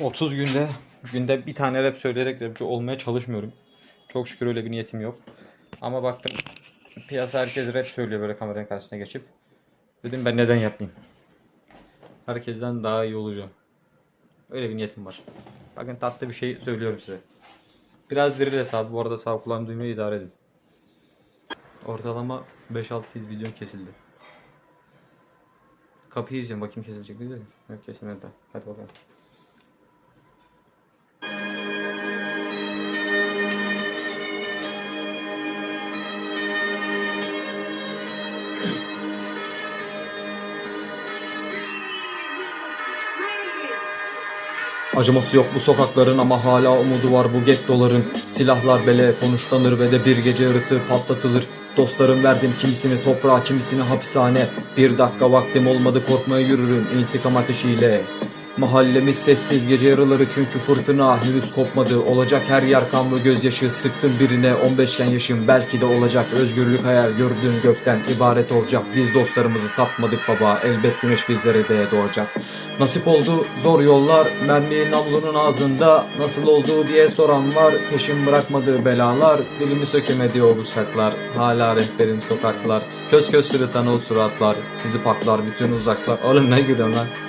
30 günde günde bir tane rap söyleyerek rapçi olmaya çalışmıyorum. Çok şükür öyle bir niyetim yok. Ama baktım piyasa herkes rap söylüyor böyle kameranın karşısına geçip. Dedim ben neden yapmayayım? Herkesten daha iyi olacağım. Öyle bir niyetim var. Bakın tatlı bir şey söylüyorum size. Biraz diril hesabı. Bu arada sağ kulağım duymuyor idare edin. Ortalama 5-6 kez videom kesildi. Kapıyı izliyorum bakayım kesilecek değil mi? Yok kesilmedi daha. Hadi bakalım. Acıması yok bu sokakların ama hala umudu var bu gettoların. Silahlar bele konuşlanır ve de bir gece yarısı patlatılır. Dostlarım verdim kimisini toprağa kimisini hapishane. Bir dakika vaktim olmadı korkmaya yürürüm. İntikam ateşiyle Mahallemiz sessiz gece yarıları çünkü fırtına henüz kopmadı. Olacak her yer kan ve gözyaşı. Sıktım birine 15'ken yaşım. Belki de olacak Özgürlük hayal. Gördüğün gökten ibaret olacak. Biz dostlarımızı satmadık baba. Elbet güneş bizlere de doğacak. Nasip oldu zor yollar. Mermi namlunun ağzında Nasıl oldu diye soran var. Peşim bırakmadığı belalar. Dilimi sökemedi o bıçaklar. Hala rehberim sokaklar. Köz köz sırıtan o suratlar. Sizi paklar bütün uzaklar. Oğlum ne gülüyorsun lan